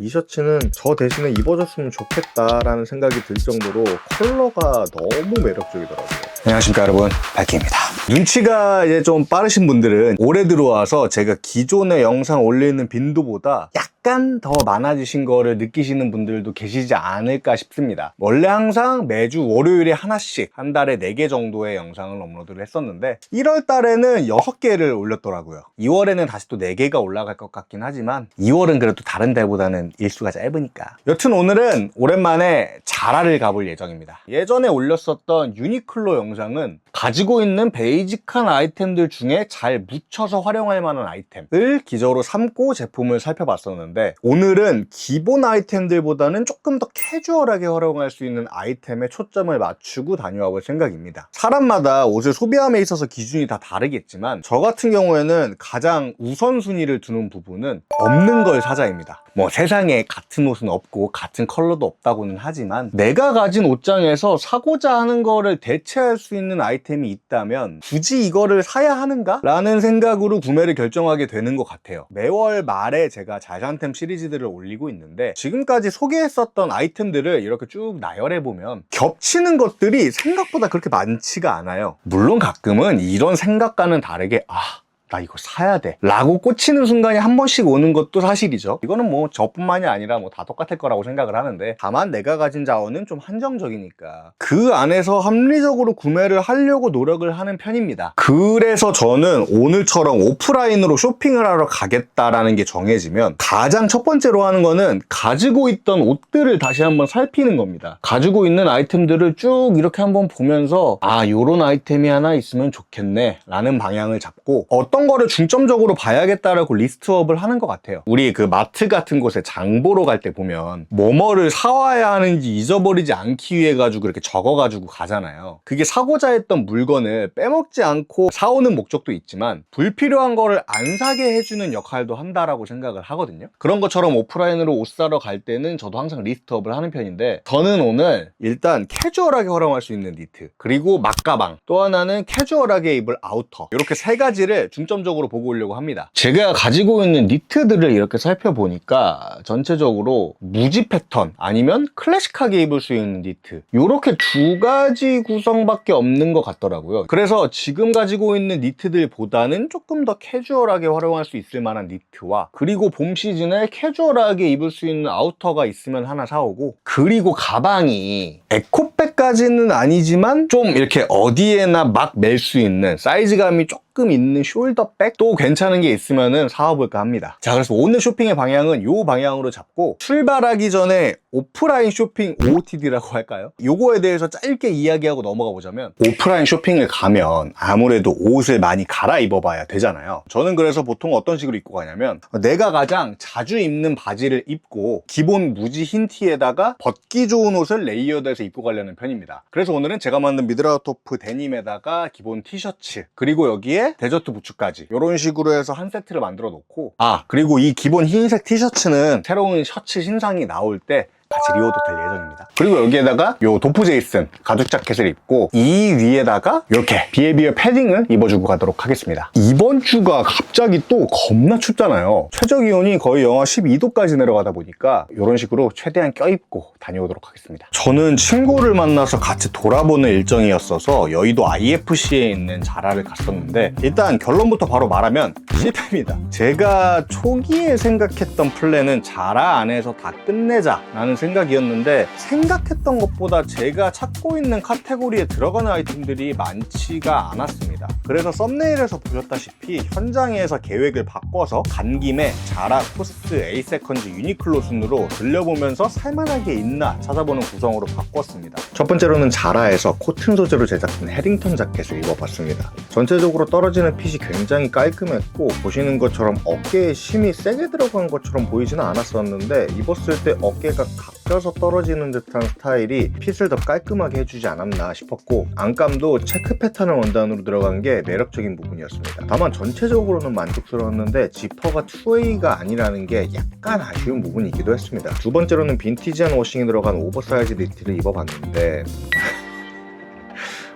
이 셔츠는 저 대신에 입어줬으면 좋겠다라는 생각이 들 정도로 컬러가 너무 매력적이더라고요. 안녕하십니까 여러분 발키입니다 눈치가 이제 좀 빠르신 분들은 올해 들어와서 제가 기존의 영상 올리는 빈도보다 약 간 더 많아지신 거를 느끼시는 분들도 계시지 않을까 싶습니다. 원래 항상 매주 월요일에 하나씩 한 달에 4개 정도의 영상을 업로드를 했었는데 1월 달에는 6개를 올렸더라고요. 2월에는 다시 또 4개가 올라갈 것 같긴 하지만 2월은 그래도 다른 달보다는 일수가 짧으니까. 여튼 오늘은 오랜만에 자라를 가볼 예정입니다. 예전에 올렸었던 유니클로 영상은 가지고 있는 베이직한 아이템들 중에 잘 묻혀서 활용할 만한 아이템을 기저로 삼고 제품을 살펴봤었는데 오늘은 기본 아이템들보다는 조금 더 캐주얼하게 활용할 수 있는 아이템에 초점을 맞추고 다녀와 볼 생각입니다. 사람마다 옷을 소비함에 있어서 기준이 다 다르겠지만 저 같은 경우에는 가장 우선순위를 두는 부분은 없는 걸 사자입니다. 뭐 세상에 같은 옷은 없고 같은 컬러도 없다고는 하지만 내가 가진 옷장에서 사고자 하는 거를 대체할 수 있는 아이템이 있다면 굳이 이거를 사야 하는가? 라는 생각으로 구매를 결정하게 되는 것 같아요. 매월 말에 제가 잘산템 시리즈들을 올리고 있는데 지금까지 소개했었던 아이템들을 이렇게 쭉 나열해보면 겹치는 것들이 생각보다 그렇게 많지가 않아요. 물론 가끔은 이런 생각과는 다르게 아 나 이거 사야 돼. 라고 꽂히는 순간이 한 번씩 오는 것도 사실이죠. 이거는 뭐 저뿐만이 아니라 뭐 다 똑같을 거라고 생각을 하는데 다만 내가 가진 자원은 좀 한정적이니까 그 안에서 합리적으로 구매를 하려고 노력을 하는 편입니다. 그래서 저는 오늘처럼 오프라인으로 쇼핑을 하러 가겠다라는 게 정해지면 가장 첫 번째로 하는 거는 가지고 있던 옷들을 다시 한번 살피는 겁니다. 가지고 있는 아이템들을 쭉 이렇게 한번 보면서 아 요런 아이템이 하나 있으면 좋겠네 라는 방향을 잡고 어떤 거를 중점적으로 봐야겠다라고 리스트업을 하는 것 같아요. 우리 그 마트 같은 곳에 장 보러 갈 때 보면 뭐뭐를 사와야 하는지 잊어버리지 않기 위해 가지고 이렇게 적어가지고 가잖아요. 그게 사고자 했던 물건을 빼먹지 않고 사오는 목적도 있지만 불필요한 거를 안 사게 해주는 역할도 한다라고 생각을 하거든요. 그런 것처럼 오프라인으로 옷 사러 갈 때는 저도 항상 리스트업을 하는 편인데 저는 오늘 일단 캐주얼하게 활용할 수 있는 니트 그리고 막가방 또 하나는 캐주얼하게 입을 아우터 이렇게 세 가지를 중 점적으로 보고 오려고 합니다. 제가 가지고 있는 니트들을 이렇게 살펴보니까 전체적으로 무지 패턴 아니면 클래식하게 입을 수 있는 니트 이렇게 두 가지 구성밖에 없는 것 같더라고요. 그래서 지금 가지고 있는 니트들보다는 조금 더 캐주얼하게 활용할 수 있을 만한 니트와 그리고 봄 시즌에 캐주얼하게 입을 수 있는 아우터가 있으면 하나 사오고 그리고 가방이 에코백까지는 아니지만 좀 이렇게 어디에나 막 멜 수 있는 사이즈감이 조금 있는 숄더백도 괜찮은 게 있으면은 사와볼까 합니다. 자, 그래서 오늘 쇼핑의 방향은 요 방향으로 잡고 출발하기 전에 오프라인 쇼핑 OOTD라고 할까요? 요거에 대해서 짧게 이야기하고 넘어가 보자면 오프라인 쇼핑을 가면 아무래도 옷을 많이 갈아입어 봐야 되잖아요. 저는 그래서 보통 어떤 식으로 입고 가냐면 내가 가장 자주 입는 바지를 입고 기본 무지 흰 티에다가 벗기 좋은 옷을 레이어드해서 입고 가려는 편입니다. 그래서 오늘은 제가 만든 미드라우 토프 데님에다가 기본 티셔츠 그리고 여기에 데저트 부츠까지. 이런 식으로 해서 한 세트를 만들어 놓고. 아. 그리고 이 기본 흰색 티셔츠는 새로운 셔츠 신상이 나올 때 같이 리오도 될 예정입니다. 그리고 여기에다가 요 도프 제이슨 가죽 자켓을 입고 이 위에다가 이렇게 비에비어 패딩을 입어주고 가도록 하겠습니다. 이번 주가 갑자기 또 겁나 춥잖아요. 최저 기온이 거의 영하 12도까지 내려가다 보니까 이런 식으로 최대한 껴입고 다녀오도록 하겠습니다. 저는 친구를 만나서 같이 돌아보는 일정이었어서 여의도 IFC에 있는 자라를 갔었는데 일단 결론부터 바로 말하면 실패입니다. 제가 초기에 생각했던 플랜은 자라 안에서 다 끝내자라는 생각이었는데 생각했던 것보다 제가 찾고 있는 카테고리에 들어가는 아이템들이 많지가 않았습니다. 그래서 썸네일에서 보셨다시피 현장에서 계획을 바꿔서 간 김에 자라, 코스트, 에이세컨즈, 유니클로 순으로 들려보면서 살만한 게 있나 찾아보는 구성으로 바꿨습니다. 첫 번째로는 자라에서 코튼 소재로 제작된 헤링턴 자켓을 입어봤습니다. 전체적으로 떨어지는 핏이 굉장히 깔끔했고 보시는 것처럼 어깨에 힘이 세게 들어간 것처럼 보이지는 않았었는데 입었을 때 어깨가 각져서 떨어지는 듯한 스타일이 핏을 더 깔끔하게 해주지 않았나 싶었고 안감도 체크 패턴을 원단으로 들어간 게 매력적인 부분이었습니다. 다만 전체적으로는 만족스러웠는데 지퍼가 2A가 아니라는 게 약간 아쉬운 부분이기도 했습니다. 두 번째로는 빈티지한 워싱이 들어간 오버사이즈 니트를 입어봤는데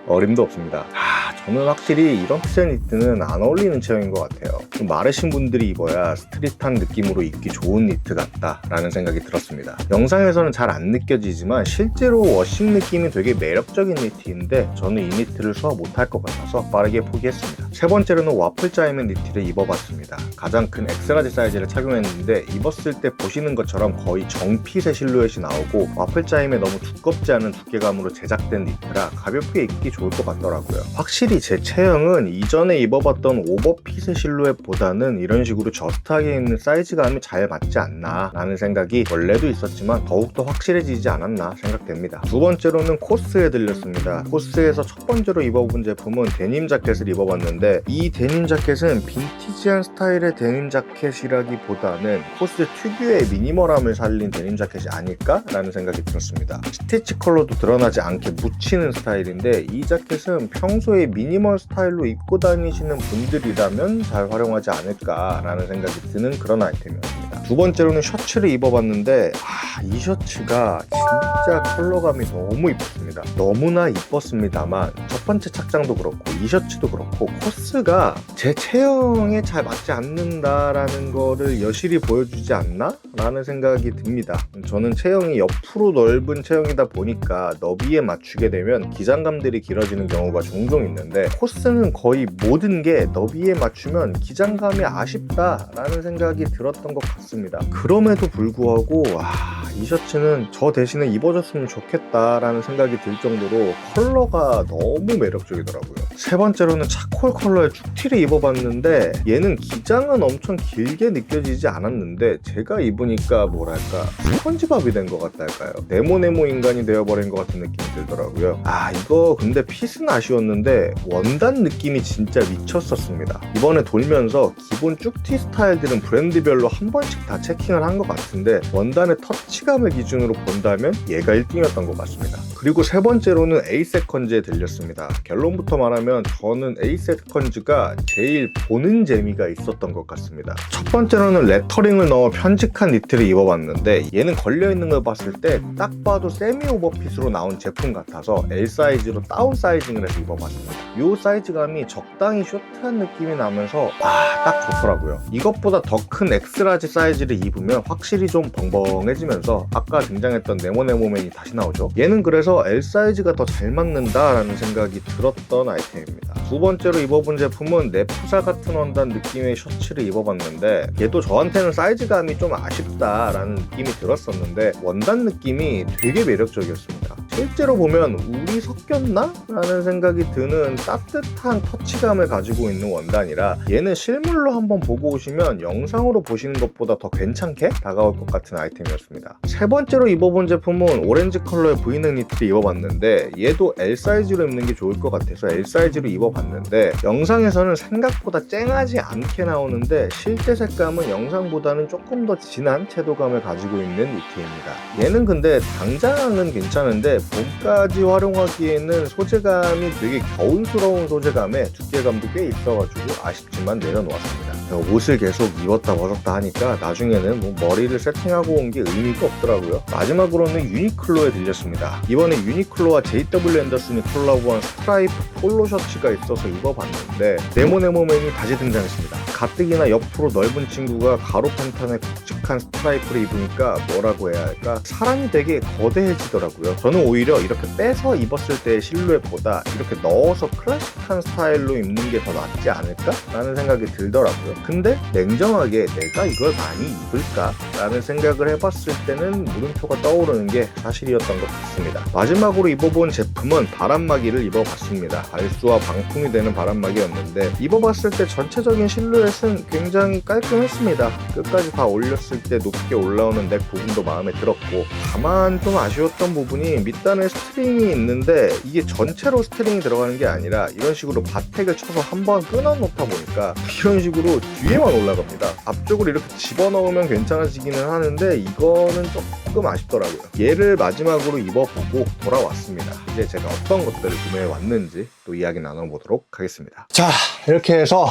어림도 없습니다. 아, 저는 확실히 이런 피자 니트는 안 어울리는 체형인 것 같아요. 좀 마르신 분들이 입어야 스트릿한 느낌으로 입기 좋은 니트 같다라는 생각이 들었습니다. 영상에서는 잘 안 느껴지지만 실제로 워싱 느낌이 되게 매력적인 니트인데 저는 이 니트를 소화 못할 것 같아서 빠르게 포기했습니다. 세 번째로는 와플 짜이맨 니트를 입어봤습니다. 가장 큰 엑스라지 사이즈를 착용했는데 입었을 때 보시는 것처럼 거의 정핏의 실루엣이 나오고 와플 짜임에 너무 두껍지 않은 두께감으로 제작된 니트라 가볍게 입기 좋을 것 같더라고요. 확실히 제 체형은 이전에 입어봤던 오버핏의 실루엣보다는 이런 식으로 저스트하게 입는 사이즈감이 잘 맞지 않나 라는 생각이 원래도 있었지만 더욱더 확실해지지 않았나 생각됩니다. 두 번째로는 코스에 들렸습니다. 코스에서 첫 번째로 입어본 제품은 데님 자켓을 입어봤는데 이 데님 자켓은 빈티지한 스타일의 데님 자켓이라기보다는 코스 특유의 미니멀함을 살린 데님 자켓이 아닐까라는 생각이 들었습니다. 스티치 컬러도 드러나지 않게 묻히는 스타일인데 이 자켓은 평소에 미니멀 스타일로 입고 다니시는 분들이라면 잘 활용하지 않을까라는 생각이 드는 그런 아이템이었습니다. 두 번째로는 셔츠를 입어봤는데 아, 이 셔츠가 진짜 컬러감이 너무 이뻤습니다. 너무나 이뻤습니다만 첫 번째 착장도 그렇고 이 셔츠도 그렇고 코스가 제 체형에 잘 맞지 않는다라는 거를 여실히 보여주지 않나? 라는 생각이 듭니다. 저는 체형이 옆으로 넓은 체형이다 보니까 너비에 맞추게 되면 기장감들이 길어지는 경우가 종종 있는데 코스는 거의 모든 게 너비에 맞추면 기장감이 아쉽다라는 생각이 들었던 것 같습니다. 그럼에도 불구하고 아, 이 셔츠는 저 대신에 입어줬으면 좋겠다라는 생각이 들 정도로 컬러가 너무 매력적이더라고요. 세 번째로는 차콜 컬러의 축티를 입어봤는데 얘는 기장은 엄청 길게 느껴지지 않았는데 제가 입으니까 뭐랄까 스펀지밥이 된 것 같달까요? 네모네모 인간이 되어버린 것 같은 느낌이 들더라고요. 아 이거 근데 핏은 아쉬웠는데 원단 느낌이 진짜 미쳤었습니다. 이번에 돌면서 기본 쭉티 스타일들은 브랜드별로 한 번씩 다 체킹을 한 것 같은데 원단의 터치감을 기준으로 본다면 얘가 1등이었던 것 같습니다. 그리고 세 번째로는 에이세컨즈에 들렸습니다. 결론부터 말하면 저는 에이세컨즈 가 제일 보는 재미가 있었던 것 같습니다. 첫 번째로는 레터링을 넣어 편직한 니트를 입어봤는데 얘는 걸려있는 걸 봤을 때 딱 봐도 세미 오버핏으로 나온 제품 같아서 L 사이즈로 다운 사이징을 해서 입어봤습니다. 이 사이즈감이 적당히 쇼트한 느낌이 나면서 아 딱 좋더라고요. 이것보다 더 큰 엑스라지 사이즈를 입으면 확실히 좀 벙벙해지면서 아까 등장했던 네모네모맨이 다시 나오죠. 얘는 그래서 L 사이즈가 더 잘 맞는다라는 생각이 들었던 아이템입니다. 두 번째로 입어 본 제품은 네프사 같은 원단 느낌의 셔츠를 입어봤는데 얘도 저한테는 사이즈감이 좀 아쉽다라는 느낌이 들었었는데 원단 느낌이 되게 매력적이었습니다. 실제로 보면 우리 섞였나? 라는 생각이 드는 따뜻한 터치감을 가지고 있는 원단이라 얘는 실물로 한번 보고 오시면 영상으로 보시는 것보다 더 괜찮게 다가올 것 같은 아이템이었습니다. 세 번째로 입어본 제품은 오렌지 컬러의 브이넥 니트를 입어봤는데 얘도 L 사이즈로 입는 게 좋을 것 같아서 L 사이즈로 입어봤는데 영상에서는 생각보다 쨍하지 않게 나오는데 실제 색감은 영상보다는 조금 더 진한 채도감을 가지고 있는 니트입니다. 얘는 근데 당장은 괜찮은데 봄까지 활용하기에는 소재감이 되게 겨울스러운 소재감에 두께감도 꽤 있어가지고 아쉽지만 내려놓았습니다. 옷을 계속 입었다 벗었다 하니까 나중에는 뭐 머리를 세팅하고 온 게 의미가 없더라고요. 마지막으로는 유니클로에 들렸습니다. 이번에 유니클로와 JW 앤더슨이 콜라보한 스트라이프 폴로 셔츠가 있어서 입어봤는데 네모네모맨이 다시 등장했습니다. 가뜩이나 옆으로 넓은 친구가 가로 펜탄에 굵직한 스트라이프를 입으니까 뭐라고 해야 할까 사람이 되게 거대해지더라고요. 저는 오히려 이렇게 빼서 입었을 때의 실루엣보다 이렇게 넣어서 클래식한 스타일로 입는 게 더 낫지 않을까? 라는 생각이 들더라고요. 근데 냉정하게 내가 이걸 많이 입을까? 라는 생각을 해봤을 때는 물음표가 떠오르는 게 사실이었던 것 같습니다. 마지막으로 입어본 제품은 바람막이를 입어봤습니다. 발수와 방풍이 되는 바람막이였는데 입어봤을 때 전체적인 실루엣은 굉장히 깔끔했습니다. 끝까지 다 올렸을 때 높게 올라오는 넥 부분도 마음에 들었고 다만 좀 아쉬웠던 부분이 밑단에 스트링이 있는데 이게 전체로 스트링이 들어가는 게 아니라 이런 식으로 바텍을 쳐서 한번 끊어 놓다 보니까 이런 식으로 뒤에만 올라갑니다. 앞쪽으로 이렇게 집어넣으면 괜찮아지기는 하는데 이거는 조금 아쉽더라고요. 얘를 마지막으로 입어보고 돌아왔습니다. 이제 제가 어떤 것들을 구매해 왔는지 또 이야기 나눠보도록 하겠습니다. 자, 이렇게 해서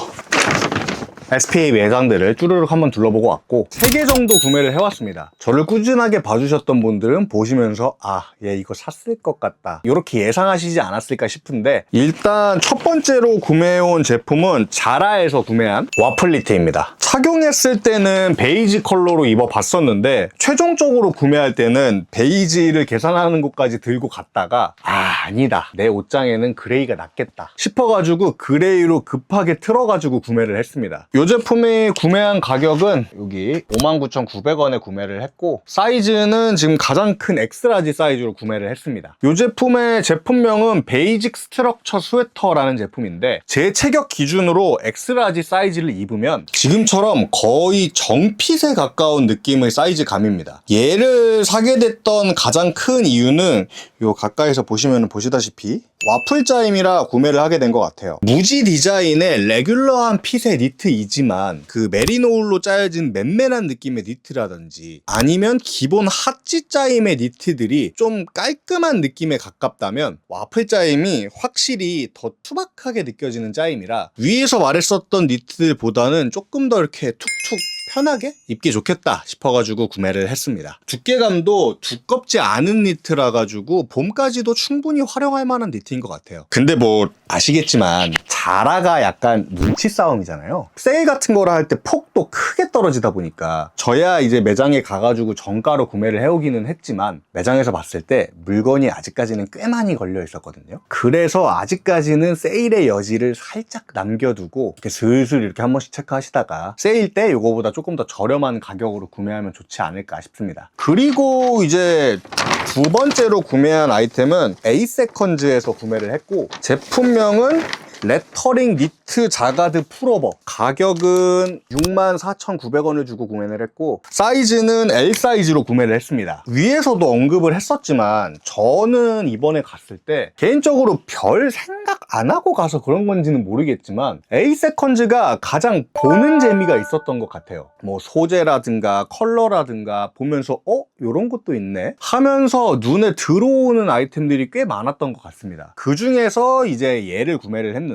SPA 매장들을 쭈르륵 한번 둘러보고 왔고 3개 정도 구매를 해왔습니다. 저를 꾸준하게 봐주셨던 분들은 보시면서 아, 얘 이거 샀을 것 같다. 이렇게 예상하시지 않았을까 싶은데 일단 첫 번째로 구매해온 제품은 자라에서 구매한 와플 니트입니다. 착용했을 때는 베이지 컬러로 입어봤었는데 최종적으로 구매할 때는 베이지를 계산하는 곳까지 들고 갔다가 아 아니다 내 옷장에는 그레이가 낫겠다 싶어가지고 그레이로 급하게 틀어가지고 구매를 했습니다 이 제품이 구매한 가격은 여기 59,900원에 구매를 했고 사이즈는 지금 가장 큰 엑스라지 사이즈로 구매를 했습니다 이 제품의 제품명은 베이직 스트럭처 스웨터라는 제품인데 제 체격 기준으로 엑스라지 사이즈를 입으면 지금처럼 거의 정핏에 가까운 느낌의 사이즈감입니다. 얘를 사게 됐던 가장 큰 이유는 요 가까이서 보시면 보시다시피 와플자임이라 구매를 하게 된 것 같아요. 무지 디자인의 레귤러한 핏의 니트 이 지만 그 메리노울로 짜여진 맨맨한 느낌의 니트라든지 아니면 기본 핫지 짜임의 니트들이 좀 깔끔한 느낌에 가깝다면 와플 짜임이 확실히 더 투박하게 느껴지는 짜임이라 위에서 말했었던 니트들보다는 조금 더 이렇게 툭툭 편하게 입기 좋겠다 싶어가지고 구매를 했습니다. 두께감도 두껍지 않은 니트라 가지고 봄까지도 충분히 활용할 만한 니트인 것 같아요. 근데 뭐 아시겠지만 자라가 약간 눈치 싸움이잖아요. 세일 같은 거를 할 때 폭도 크게 떨어지다 보니까 저야 이제 매장에 가가지고 정가로 구매를 해오기는 했지만 매장에서 봤을 때 물건이 아직까지는 꽤 많이 걸려 있었거든요. 그래서 아직까지는 세일의 여지를 살짝 남겨두고 이렇게 슬슬 이렇게 한 번씩 체크하시다가 세일 때 이거보다 조금 더 저렴한 가격으로 구매하면 좋지 않을까 싶습니다. 그리고 이제 두 번째로 구매한 아이템은 에이세컨즈에서 구매를 했고 제품명은 레터링 니트 자가드 풀오버. 가격은 64,900원을 주고 구매를 했고 사이즈는 L 사이즈로 구매를 했습니다. 위에서도 언급을 했었지만 저는 이번에 갔을 때 개인적으로 별 생각 안 하고 가서 그런 건지는 모르겠지만 에이세컨즈가 가장 보는 재미가 있었던 것 같아요. 뭐 소재라든가 컬러라든가 보면서 어? 요런 것도 있네? 하면서 눈에 들어오는 아이템들이 꽤 많았던 것 같습니다. 그 중에서 이제 얘를 구매를 했는데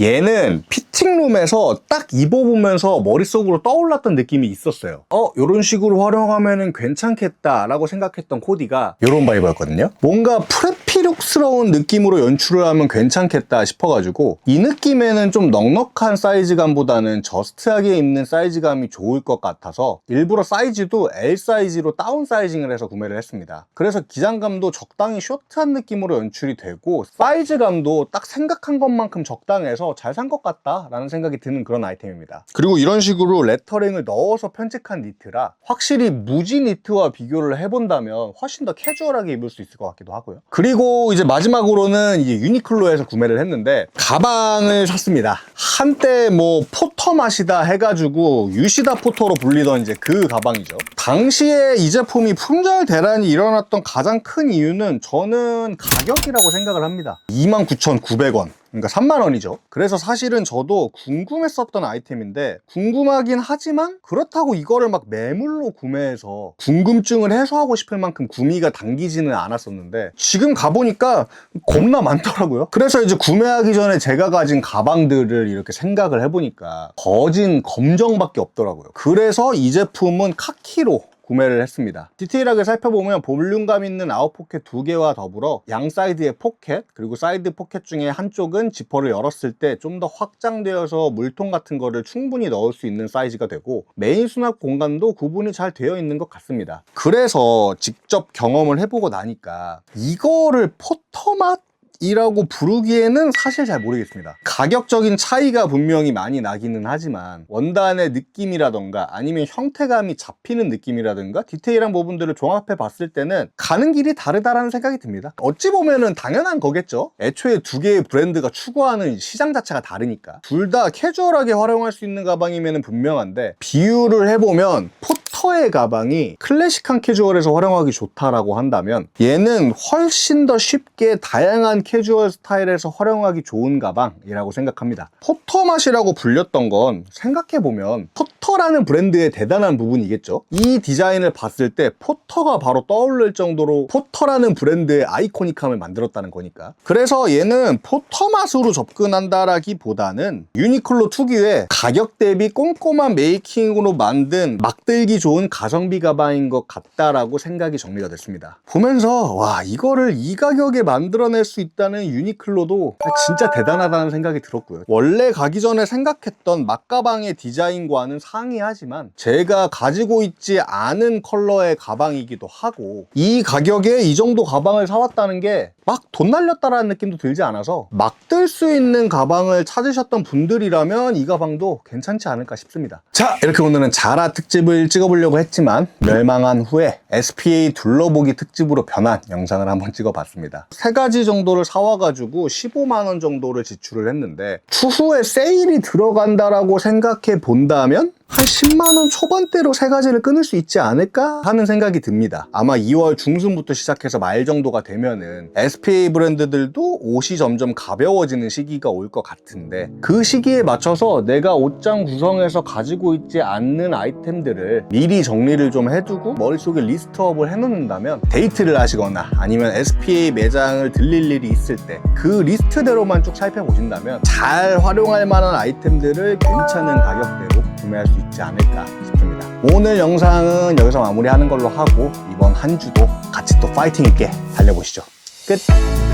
얘는 피팅룸에서 딱 입어보면서 머릿속으로 떠올랐던 느낌이 있었어요 어? 요런 식으로 활용하면 괜찮겠다 라고 생각했던 코디가 요런 바이브였거든요 뭔가 프레피룩스러운 느낌으로 연출을 하면 괜찮겠다 싶어가지고 이 느낌에는 좀 넉넉한 사이즈감보다는 저스트하게 입는 사이즈감이 좋을 것 같아서 일부러 사이즈도 L 사이즈로 다운 사이징을 해서 구매를 했습니다 그래서 기장감도 적당히 쇼트한 느낌으로 연출이 되고 사이즈감도 딱 생각한 것만큼 적당해서 잘 산 것 같다 라는 생각이 드는 그런 아이템입니다. 그리고 이런 식으로 레터링을 넣어서 편집한 니트라 확실히 무지 니트와 비교를 해본다면 훨씬 더 캐주얼하게 입을 수 있을 것 같기도 하고요. 그리고 이제 마지막으로는 이제 유니클로에서 구매를 했는데 가방을 샀습니다. 한때 뭐 포터 맛이다 해가지고 유시다 포터로 불리던 이제 그 가방이죠. 당시에 이 제품이 품절 대란이 일어났던 가장 큰 이유는 저는 가격이라고 생각을 합니다. 29,900원 그러니까 3만 원이죠. 그래서 사실은 저도 궁금했었던 아이템인데 궁금하긴 하지만 그렇다고 이거를 막 매물로 구매해서 궁금증을 해소하고 싶을 만큼 구미가 당기지는 않았었는데 지금 가보니까 겁나 많더라고요. 그래서 이제 구매하기 전에 제가 가진 가방들을 이렇게 생각을 해보니까 거진 검정밖에 없더라고요. 그래서 이 제품은 카키로 구매를 했습니다. 디테일하게 살펴보면 볼륨감 있는 아웃포켓 두 개와 더불어 양 사이드의 포켓 그리고 사이드 포켓 중에 한쪽은 지퍼를 열었을 때 좀 더 확장되어서 물통 같은 거를 충분히 넣을 수 있는 사이즈가 되고 메인 수납 공간도 구분이 잘 되어 있는 것 같습니다. 그래서 직접 경험을 해보고 나니까 이거를 포터맛 이라고 부르기에는 사실 잘 모르겠습니다. 가격적인 차이가 분명히 많이 나기는 하지만 원단의 느낌이라던가 아니면 형태감이 잡히는 느낌이라든가 디테일한 부분들을 종합해 봤을 때는 가는 길이 다르다라는 생각이 듭니다. 어찌 보면은 당연한 거겠죠. 애초에 두 개의 브랜드가 추구하는 시장 자체가 다르니까 둘 다 캐주얼하게 활용할 수 있는 가방이면 분명한데 비유를 해보면 포터의 가방이 클래식한 캐주얼에서 활용하기 좋다라고 한다면 얘는 훨씬 더 쉽게 다양한 캐주얼 스타일에서 활용하기 좋은 가방이라고 생각합니다. 포터맛이라고 불렸던 건 생각해보면 포터라는 브랜드의 대단한 부분이겠죠. 이 디자인을 봤을 때 포터가 바로 떠오를 정도로 포터라는 브랜드의 아이코닉함을 만들었다는 거니까. 그래서 얘는 포터 맛으로 접근한다라기보다는 유니클로 특유의 가격 대비 꼼꼼한 메이킹으로 만든 막들기 좋은 가성비 가방인 것 같다라고 생각이 정리가 됐습니다. 보면서 와 이거를 이 가격에 만들어낼 수 있다 는 유니클로도 진짜 대단하다는 생각이 들었고요. 원래 가기 전에 생각했던 막가방의 디자인과는 상이하지만 제가 가지고 있지 않은 컬러의 가방이기도 하고 이 가격에 이 정도 가방을 사왔다는 게 막 돈 날렸다라는 느낌도 들지 않아서 막 들 수 있는 가방을 찾으셨던 분들이라면 이 가방도 괜찮지 않을까 싶습니다. 자, 이렇게 오늘은 자라 특집을 찍어보려고 했지만 멸망한 후에 SPA 둘러보기 특집으로 변한 영상을 한번 찍어봤습니다. 세 가지 정도 를 사와가지고 15만 원 정도를 지출을 했는데 추후에 세일이 들어간다라고 생각해 본다면 한 10만 원 초반대로 세 가지를 끊을 수 있지 않을까 하는 생각이 듭니다. 아마 2월 중순부터 시작해서 말 정도가 되면은 SPA 브랜드들도 옷이 점점 가벼워지는 시기가 올 것 같은데 그 시기에 맞춰서 내가 옷장 구성에서 가지고 있지 않는 아이템들을 미리 정리를 좀 해두고 머릿속에 리스트업을 해놓는다면 데이트를 하시거나 아니면 SPA 매장을 들릴 일이 있을 때 그 리스트대로만 쭉 살펴보신다면 잘 활용할 만한 아이템들을 괜찮은 가격대로 구매할 수 있지 않을까 싶습니다. 오늘 영상은 여기서 마무리하는 걸로 하고 이번 한 주도 같이 또 파이팅 있게 달려보시죠. 끝!